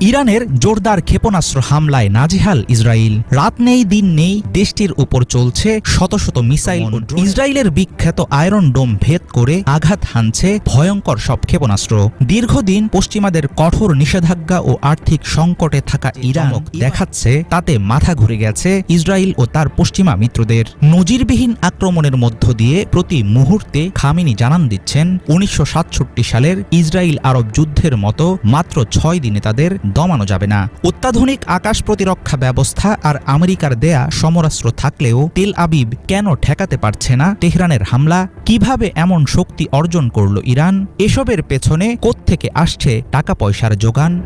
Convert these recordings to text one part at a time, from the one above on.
ইরানের জোরদার ক্ষেপণাস্ত্র হামলায় নাজেহাল ইসরায়েল রাত নেই দিন নেই দেশটির উপর চলছে শত শত মিসাইল ইসরায়েলের বিখ্যাত আয়রন ডোম ভেদ করে আঘাত হানছে ভয়ঙ্কর সব ক্ষেপণাস্ত্র। দীর্ঘদিন পশ্চিমাদের কঠোর নিষেধাজ্ঞা ও আর্থিক সংকটে থাকা ইরান দেখাচ্ছে তাতে মাথা ঘুরে গেছে ইসরায়েল ও তার পশ্চিমা মিত্রদের। নজিরবিহীন আক্রমণের মধ্য দিয়ে প্রতি মুহূর্তে খামিনি জানান দিচ্ছেন। উনিশশো সাতষট্টি সালের ইসরায়েল আরব যুদ্ধের মতো মাত্র ছয় দিনে তাদের দমানো যাবে না। অত্যাধুনিক আকাশ প্রতিরক্ষা ব্যবস্থা আর আমেরিকার দেয়া সমরাস্ত্র থাকলেও তেল আবিব কেন ঠেকাতে পারছে না? তেহরানের হামলা? কীভাবে এমন শক্তি অর্জন করল ইরান? এসবের পেছনে কোত্থেকে আসছে টাকা পয়সার যোগান?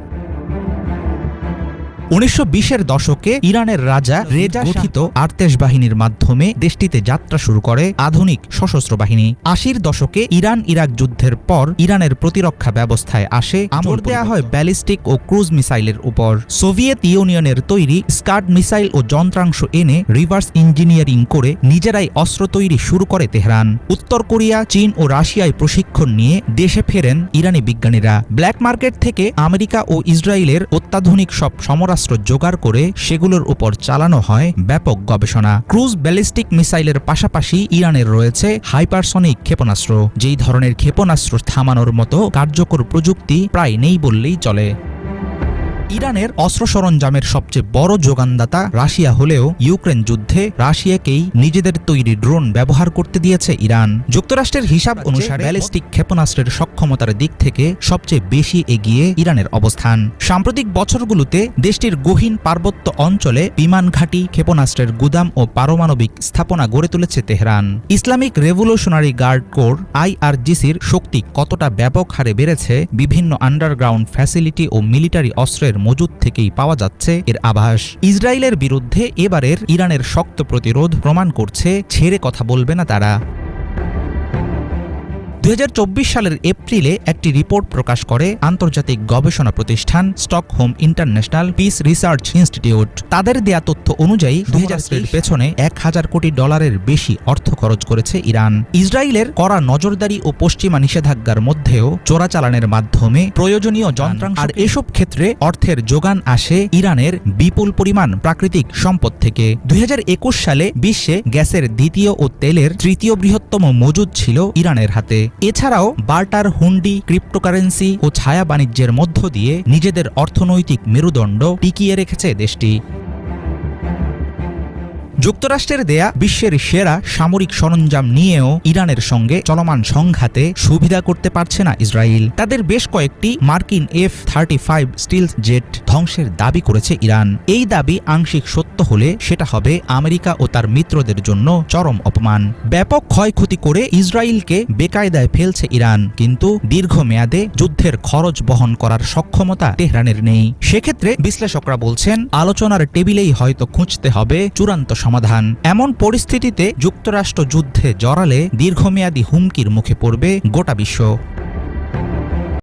উনিশশো বিশের দশকে ইরানের রাজা রেজা গঠিত আর্তেশ বাহিনীর মাধ্যমে দেশটিতে যাত্রা শুরু করে আধুনিক সশস্ত্র বাহিনী। আশির দশকে ইরান ইরাক যুদ্ধের পর ইরানের প্রতিরক্ষা ব্যবস্থায় আসে আমল দেওয়া হয় ব্যালিস্টিক ও ক্রুজ মিসাইলের উপর। সোভিয়েত ইউনিয়নের তৈরি স্কার্ড মিসাইল ও যন্ত্রাংশ এনে রিভার্স ইঞ্জিনিয়ারিং করে নিজেরাই অস্ত্র তৈরি শুরু করে তেহরান। উত্তর কোরিয়া চীন ও রাশিয়ায় প্রশিক্ষণ নিয়ে দেশে ফেরেন ইরানি বিজ্ঞানীরা। ব্ল্যাক মার্কেট থেকে আমেরিকা ও ইসরায়েলের অত্যাধুনিক সব সমরাস্ত্র জোগাড় করে সেগুলোর উপর চালানো হয় ব্যাপক গবেষণা। ক্রুজ ব্যালিস্টিক মিসাইলের পাশাপাশি ইরানের রয়েছে হাইপারসনিক ক্ষেপণাস্ত্র। যেই ধরনের ক্ষেপণাস্ত্র থামানোর মতো কার্যকর প্রযুক্তি প্রায় নেই বললেই চলে। ইরানের অস্ত্র সরঞ্জামের সবচেয়ে বড় যোগানদাতা রাশিয়া হলেও ইউক্রেন যুদ্ধে রাশিয়াকেই নিজেদের তৈরি ড্রোন ব্যবহার করতে দিয়েছে ইরান। যুক্তরাষ্ট্রের হিসাব অনুসারে ব্যালিস্টিক ক্ষেপণাস্ত্রের সক্ষমতার দিক থেকে সবচেয়ে বেশি এগিয়ে ইরানের অবস্থান। সাম্প্রতিক বছরগুলোতে দেশটির গহীন পার্বত্য অঞ্চলে বিমান ঘাঁটি, ক্ষেপণাস্ত্রের গুদাম ও পারমাণবিক স্থাপনা গড়ে তুলেছে Tehran. Islamic Revolutionary Guard Corps আইআরজিসির শক্তি কতটা ব্যাপক হারে বেড়েছে, বিভিন্ন আন্ডারগ্রাউন্ড ফ্যাসিলিটি ও মিলিটারি অস্ত্রের মজুদ থেকেই পাওয়া যাচ্ছে। এর আভাস, ইসরায়েলের বিরুদ্ধে এবারের ইরানের শক্ত প্রতিরোধ প্রমাণ করছে, ছেড়ে কথা বলবে না তারা। দুই হাজার চব্বিশ সালের এপ্রিলে একটি রিপোর্ট প্রকাশ করে আন্তর্জাতিক গবেষণা প্রতিষ্ঠান Stockholm International Peace Research Institute. তাদের দেয়া তথ্য অনুযায়ী দুই হাজার পেছনে এক হাজার কোটি ডলারের বেশি অর্থ খরচ করেছে ইরান। ইসরায়েলের কড়া নজরদারি ও পশ্চিমা নিষেধাজ্ঞার মধ্যেও চোরাচালানের মাধ্যমে প্রয়োজনীয় যন্ত্রাংশ আর এসব ক্ষেত্রে অর্থের যোগান আসে ইরানের বিপুল পরিমাণ প্রাকৃতিক সম্পদ থেকে। দুই হাজার একুশ সালে বিশ্বে গ্যাসের দ্বিতীয় ও তেলের তৃতীয় বৃহত্তম মজুদ ছিল ইরানের হাতে। এছাড়াও বার্টার হুন্ডি, ক্রিপ্টোকারেন্সি ও ছায়া বাণিজ্যের মধ্য দিয়ে নিজেদের অর্থনৈতিক মেরুদণ্ড টিকিয়ে রেখেছে দেশটি। যুক্তরাষ্ট্রের দেয়া বিশ্বের সেরা সামরিক সরঞ্জাম নিয়েও ইরানের সঙ্গে চলমান সংঘাতে সুবিধা করতে পারছে না ইসরায়েল। তাদের বেশ কয়েকটি মার্কিন F thirty five stealth jet ধ্বংসের দাবি করেছে ইরান। এই দাবি আংশিক সত্য হলে সেটা হবে আমেরিকা ও তার মিত্রদের জন্য চরম অপমান। ব্যাপক ক্ষয়ক্ষতি করে ইসরায়েলকে বেকায়দায় ফেলছে ইরান, কিন্তু দীর্ঘমেয়াদে যুদ্ধের খরচ বহন করার সক্ষমতা তেহরানের নেই। সেক্ষেত্রে বিশ্লেষকরা বলছেন, আলোচনার টেবিলেই হয়তো খুঁজতে হবে চূড়ান্ত সমাধান। এমন পরিস্থিতিতে যুক্তরাষ্ট্র যুদ্ধে জড়ালে দীর্ঘমেয়াদী হুমকির মুখে পড়বে গোটা বিশ্ব।